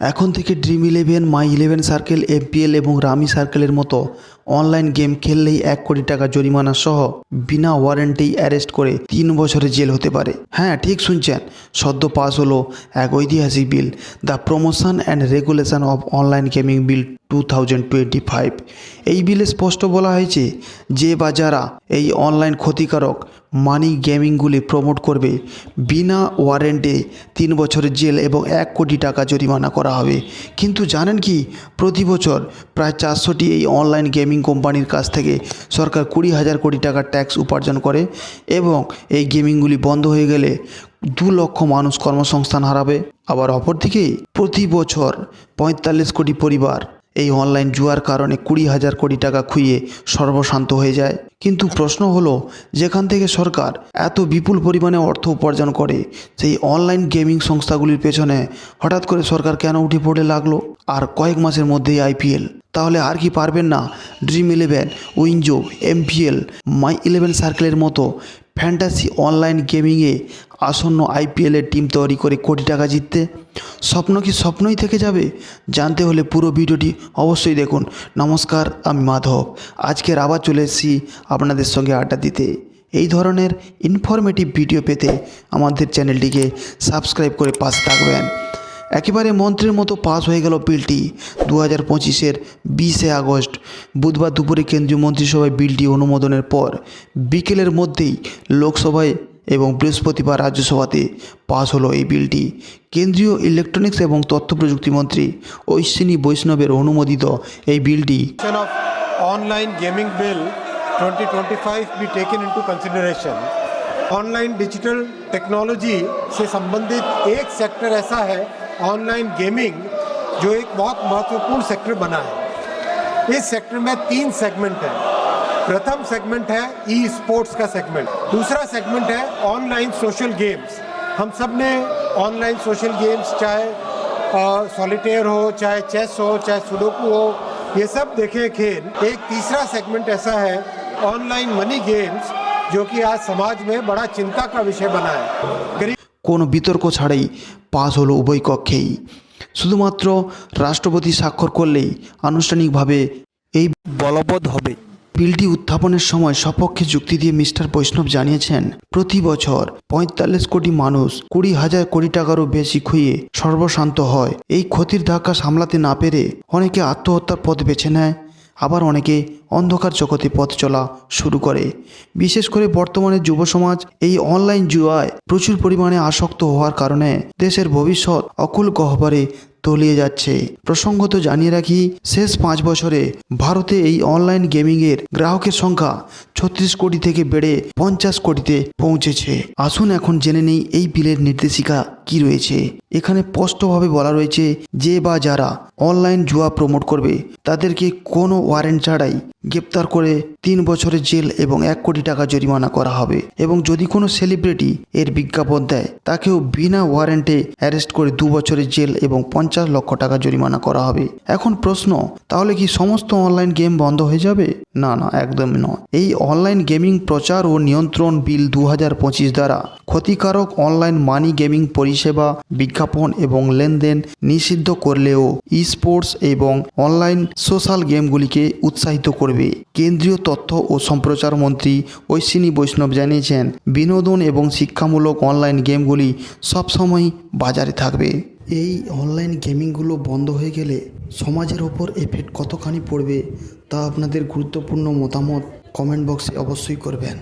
এখন থেকে dream eleven my eleven circle MPL এবং রামি সার্কেলের মতো অনলাইন গেম খেললেই এক কোটি টাকা জরিমানা সহ বিনা ওয়ারেন্টেই অ্যারেস্ট করে তিন বছরের জেল হতে পারে। হ্যাঁ ঠিক শুনছেন। সদ্য পাস হলো এক ঐতিহাসিক bill the promotion and regulation of online gaming bill two thousand twenty five এই বিলে স্পষ্ট বলা হয়েছে যে বা যারা এই অনলাইন ক্ষতিকারক মানি গেমিংগুলি প্রমোট করবে। বিনা ওয়ারেন্টে তিন বছরের জেল এবং এক কোটি টাকা জরিমানা করা হবে। কিন্তু জানেন কি, প্রতি বছর প্রায় চারশোটি এই অনলাইন গেমিং কোম্পানির কাছ থেকে সরকার কুড়ি হাজার কোটি টাকার ট্যাক্স উপার্জন করে এবং এই গেমিংগুলি বন্ধ হয়ে গেলে দু লক্ষ মানুষ কর্মসংস্থান হারাবে। আবার অপরদিকে, প্রতি বছর পঁয়তাল্লিশ কোটি পরিবার এই অনলাইন জুয়ার কারণে কুড়ি হাজার কোটি টাকা খুইয়ে সর্বশান্ত হয়ে যায়। কিন্তু প্রশ্ন হলো, যেখান থেকে সরকার এত বিপুল পরিমাণে অর্থ উপার্জন করে, সেই অনলাইন গেমিং সংস্থাগুলির পেছনে হঠাৎ করে সরকার কেন উঠে পড়ে লাগল? আর কয়েক মাসের মধ্যেই আইপিএল তাহলে আর কি পারবেন না? Dream eleven WinZO MPL my eleven সার্কেলের মতো ফ্যান্টাসি অনলাইন গেমিংয়ে আসন্ন আইপিএলের টিম তৈরি করে কোটি টাকা জিততে? স্বপ্ন কি স্বপ্নই থেকে যাবে? জানতে হলে পুরো ভিডিওটি অবশ্যই দেখুন। নমস্কার, আমি মাধব। আজকের আবার চলে এসেছি আপনাদের সঙ্গে আড্ডা দিতে। এই ধরনের ইনফরমেটিভ ভিডিও পেতে আমাদের চ্যানেলটিকে সাবস্ক্রাইব করে পাশে থাকবেন। একেবারে মন্ত্রের মতো পাস হয়ে গেল বিলটি। দু হাজার পঁচিশের বিশে আগস্ট, বুধবার দুপুরে কেন্দ্রীয় মন্ত্রিসভায় বিলটি অনুমোদনের পর বিকেলের মধ্যেই লোকসভায় এবং বৃহস্পতিবার রাজ্যসভাতে পাস হলো এই বিলটি কেন্দ্রীয় ইলেকট্রনিক্স এবং তথ্য প্রযুক্তি মন্ত্রী ঐশ্বিনী বৈষ্ণবের অনুমোদিত এই বিলটি Section of online gaming bill 2025 be taken into consideration online digital technology से संबंधित एक सेक्टर ऐसा है ऑनलाइन गेमिंग जो एक बहुत महत्वपूर्ण सेक्टर बना है इस सेक्टर में तीन सेगमेंट है प्रथम सेगमेंट है ई स्पोर्ट्स का सेगमेंट दूसरा सेगमेंट है ऑनलाइन सोशल गेम्स हम सब ने ऑनलाइन सोशल गेम्स चाहे सॉलिटेयर हो चाहे चेस हो चाहे सुडोकू हो ये सब देखे खेल एक तीसरा सेगमेंट ऐसा है ऑनलाइन मनी गेम्स जो कि आज समाज में बड़ा चिंता का विषय बना है करीब কোনো বিতর্ক ছাড়াই পাস হলো উভয় কক্ষেই শুধুমাত্র রাষ্ট্রপতি স্বাক্ষর করলেই আনুষ্ঠানিকভাবে এই বলবৎ হবে বিলটি উত্থাপনের সময় সপক্ষে যুক্তি দিয়ে মিস্টার বৈষ্ণব জানিয়েছেন, প্রতি বছর পঁয়তাল্লিশ কোটি মানুষ কুড়ি হাজার কোটি টাকারও বেশি খুঁয়ে সর্বশান্ত হয়। এই ক্ষতির ধাক্কা সামলাতে না পেরে অনেকে আত্মহত্যার পথ বেছে নেয়, আবার অনেকে অন্ধকার জগতে পথ চলা শুরু করে। বিশেষ করে বর্তমানে যুব সমাজ এই অনলাইন জুয়ায় প্রচুর পরিমাণে আসক্ত হওয়ার কারণে দেশের ভবিষ্যৎ অকুল গহ্বরে তলিয়ে যাচ্ছে। প্রসঙ্গত জানিয়ে রাখি, শেষ পাঁচ বছরে ভারতে এই অনলাইন গেমিংয়ের গ্রাহকের সংখ্যা ছত্রিশ কোটি থেকে বেড়ে পঞ্চাশ কোটিতে পৌঁছেছে। আসুন এখন জেনে নেই এই বিলের নির্দেশিকা কি রয়েছে। এখানে স্পষ্টভাবে বলা রয়েছে যে বা যারা অনলাইন জুয়া প্রমোট করবে, তাদেরকে কোনো ওয়ারেন্ট ছাড়াই গ্রেপ্তার করে তিন বছরের জেল এবং এক কোটি টাকা জরিমানা করা হবে এবং যদি কোনো সেলিব্রিটি এর বিজ্ঞাপন দেয়, তাকেও বিনা ওয়ারেন্টে অ্যারেস্ট করে দু বছরের জেল এবং পঞ্চাশ লক্ষ টাকা জরিমানা করা হবে। এখন প্রশ্ন, তাহলে কি সমস্ত অনলাইন গেম বন্ধ হয়ে যাবে? না না, একদম নয়। এই অনলাইন গেমিং প্রচার ও নিয়ন্ত্রণ বিল দু হাজার পঁচিশ দ্বারা ক্ষতিকারক অনলাইন মানি গেমিং পরিষেবা বিজ্ঞাপন এবং লেনদেন নিষিদ্ধ করলেও ই স্পোর্টস এবং অনলাইন সোশ্যাল গেমগুলিকে উৎসাহিত করবে। কেন্দ্রীয় তথ্য ও সম্প্রচার মন্ত্রী ঐশ্বিনী বৈষ্ণব জানিয়েছেন, বিনোদন এবং শিক্ষামূলক অনলাইন গেমগুলি সবসময় বাজারে থাকবে। এই অনলাইন গেমিংগুলো বন্ধ হয়ে গেলে সমাজের ওপর এফেক্ট কতখানি পড়বে তা আপনাদের গুরুত্বপূর্ণ মতামত কমেন্ট বক্সে অবশ্যই করবেন।